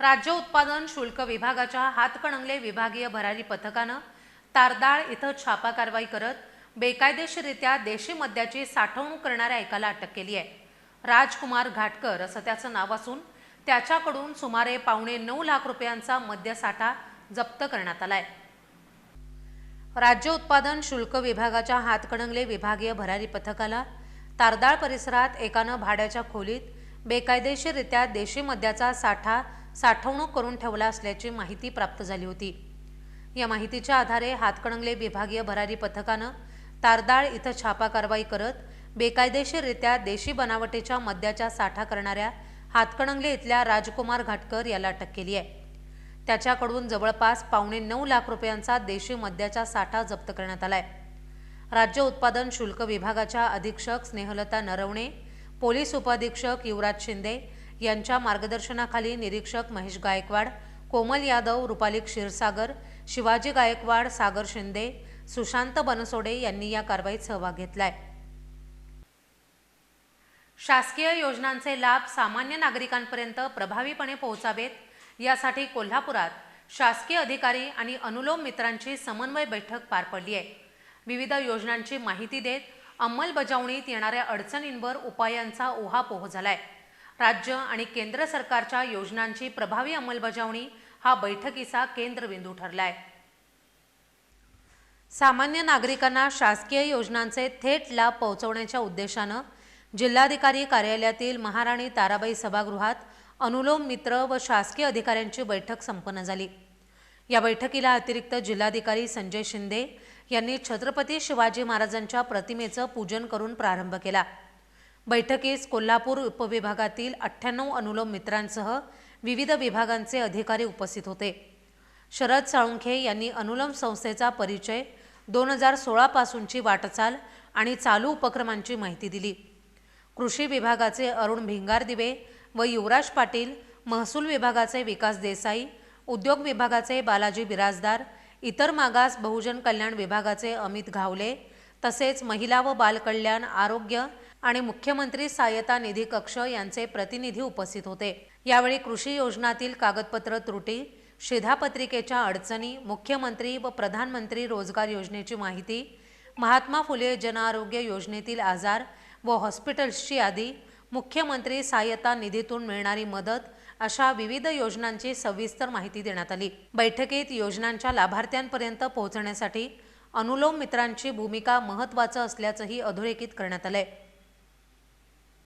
राज्य उत्पादन शुल्क विभागाच्या हातकणंगले विभागीय भरारी पथकानं तारदाळ इथं छापा कारवाई करत बेकायदेशीररित्या देशी मद्याची साठवणूक करणाऱ्या एकाला अटक केली आहे. राजकुमार घाटकर असं त्याचं नाव असून त्याच्याकडून सुमारे पावणे नऊ लाख रुपयांचा मद्यसाठा जप्त करण्यात आलाय. राज्य उत्पादन शुल्क विभागाच्या हातकणंगले विभागीय भरारी पथकाला तारदाळ परिसरात एकानं भाड्याच्या खोलीत बेकायदेशीररित्या देशी मद्याचा साठा साठवणूक करून ठेवला असल्याची माहिती प्राप्त झाली होती. या माहितीच्या आधारे हातकणंगले विभागीय भरारी पथकानं तारदाळ इथं छापा कारवाई करत बेकायदेशीररित्या देशी बनावटीच्या मद्याच्या साठा करणाऱ्या हातकणंगले इथल्या राजकुमार घाटकर याला अटक केली आहे. त्याच्याकडून जवळपास पावणे नऊ लाख रुपयांचा देशी मद्याचा साठा जप्त करण्यात आलाय. राज्य उत्पादन शुल्क विभागाच्या अधीक्षक स्नेहलता नरवणे पोलीस उपअधीक्षक युवराज शिंदे यांच्या मार्गदर्शनाखाली निरीक्षक महेश गायकवाड कोमल यादव रुपाली क्षीरसागर शिवाजी गायकवाड सागर शिंदे सुशांत बनसोडे यांनी या कारवाईत सहभाग घेतलाय. शासकीय योजनांचे लाभ सामान्य नागरिकांपर्यंत प्रभावीपणे पोहोचावेत यासाठी कोल्हापुरात शासकीय अधिकारी आणि अनुलोम मित्रांची समन्वय बैठक पार पडली आहे. विविध योजनांची माहिती देत अंमलबजावणीत येणाऱ्या अडचणींवर उपायांचा ओहापोह आहे राज्य आणि केंद्र सरकारच्या योजनांची प्रभावी अंमलबजावणी हा बैठकीचा केंद्रबिंदू ठरलाय. सामान्य नागरिकांना शासकीय योजनांचे थेट लाभ पोहोचवण्याच्या उद्देशानं जिल्हाधिकारी कार्यालयातील महाराणी ताराबाई सभागृहात अनुलोम मित्र व शासकीय अधिकाऱ्यांची बैठक संपन्न झाली. या बैठकीला अतिरिक्त जिल्हाधिकारी संजय शिंदे यांनी छत्रपती शिवाजी महाराजांच्या प्रतिमेचं पूजन करून प्रारंभ केला. बैठकीस कोल्हापूर उपविभागातील अठ्ठ्याण्णव अनुलोम मित्रांसह विविध विभागांचे अधिकारी उपस्थित होते. शरद साळुंखे यांनी अनुलोम संस्थेचा परिचय दोन हजार सोळापासूनची वाटचाल आणि चालू उपक्रमांची माहिती दिली. कृषी विभागाचे अरुण भिंगारदिवे व युवराज पाटील महसूल विभागाचे विकास देसाई उद्योग विभागाचे बालाजी बिराजदार इतर मागास बहुजन कल्याण विभागाचे अमित घावले तसेच महिला व बालकल्याण आरोग्य आणि मुख्यमंत्री सहाय्यता निधी कक्ष यांचे प्रतिनिधी उपस्थित होते. यावेळी कृषी योजनातील कागदपत्र त्रुटी शिधापत्रिकेच्या अडचणी मुख्यमंत्री व प्रधानमंत्री रोजगार योजनेची माहिती महात्मा फुले जनआरोग्य योजनेतील आजार व हॉस्पिटल्सची यादी मुख्यमंत्री सहाय्यता निधीतून मिळणारी मदत अशा विविध योजनांची सविस्तर माहिती देण्यात आली. बैठकीत योजनांच्या लाभार्थ्यांपर्यंत पोहोचण्यासाठी अनुलोम मित्रांची भूमिका महत्त्वाचं असल्याचंही अधोरेखित करण्यात आलंय.